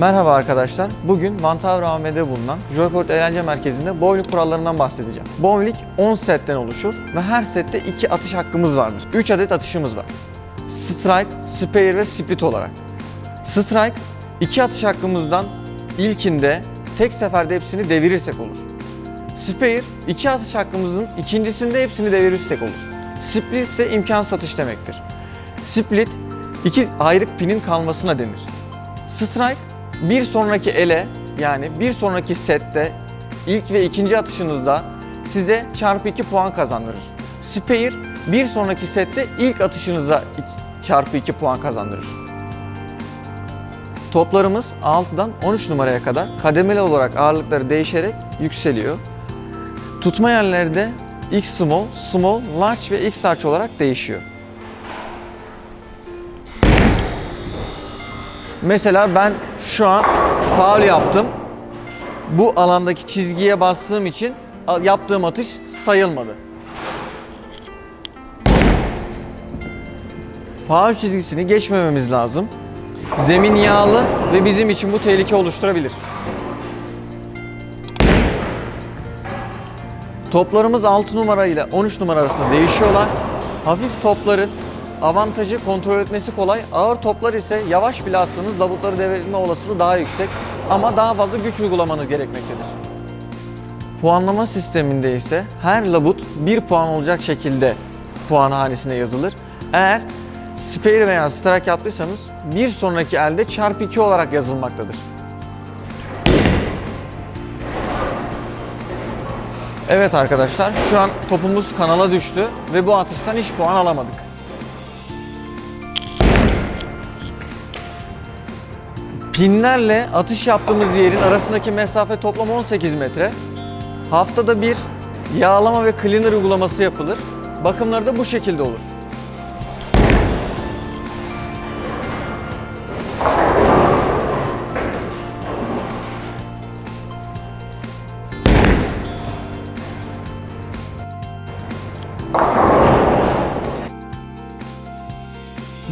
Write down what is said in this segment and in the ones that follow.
Merhaba arkadaşlar. Bugün Vantavr AVM'de bulunan Joyport Eğlence Merkezi'nde bowling kurallarından bahsedeceğim. Bowling 10 setten oluşur ve her sette 2 atış hakkımız vardır. 3 adet atışımız var. Strike, Spare ve Split olarak. Strike, 2 atış hakkımızdan ilkinde tek seferde hepsini devirirsek olur. Spare, 2 atış hakkımızın ikincisinde hepsini devirirsek olur. Split ise imkansız atış demektir. Split, iki ayrık pinin kalmasına denir. Strike bir sonraki ele yani bir sonraki sette ilk ve ikinci atışınızda size çarpı 2 puan kazandırır. Spare bir sonraki sette ilk atışınıza çarpı 2 puan kazandırır. Toplarımız 6'dan 13 numaraya kadar kademeli olarak ağırlıkları değişerek yükseliyor. Tutma yerleri de X small, small, large ve X large olarak değişiyor. Mesela ben şu an faul yaptım. Bu alandaki çizgiye bastığım için yaptığım atış sayılmadı. Faul çizgisini geçmememiz lazım. Zemin yağlı ve bizim için bu tehlike oluşturabilir. Toplarımız 6 numara ile 13 numara arasında değişiyorlar. Hafif topların avantajı kontrol etmesi kolay. Ağır toplar ise yavaş bile atsanız labutları devirme olasılığı daha yüksek ama daha fazla güç uygulamanız gerekmektedir. Puanlama sisteminde ise her labut 1 puan olacak şekilde puan hanesine yazılır. Eğer spare veya strike yaptıysanız bir sonraki elde çarpı 2 olarak yazılmaktadır. Evet arkadaşlar şu an topumuz kanala düştü ve bu atıştan hiç puan alamadık. Pinlerle atış yaptığımız yerin arasındaki mesafe toplam 18 metre. Haftada bir yağlama ve cleaner uygulaması yapılır. Bakımları da bu şekilde olur.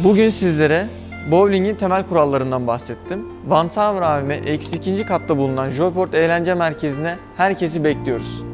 Bugün sizlere bowlingin temel kurallarından bahsettim. Van Tower AVM eksi ikinci katta bulunan Joyport Eğlence Merkezi'ne herkesi bekliyoruz.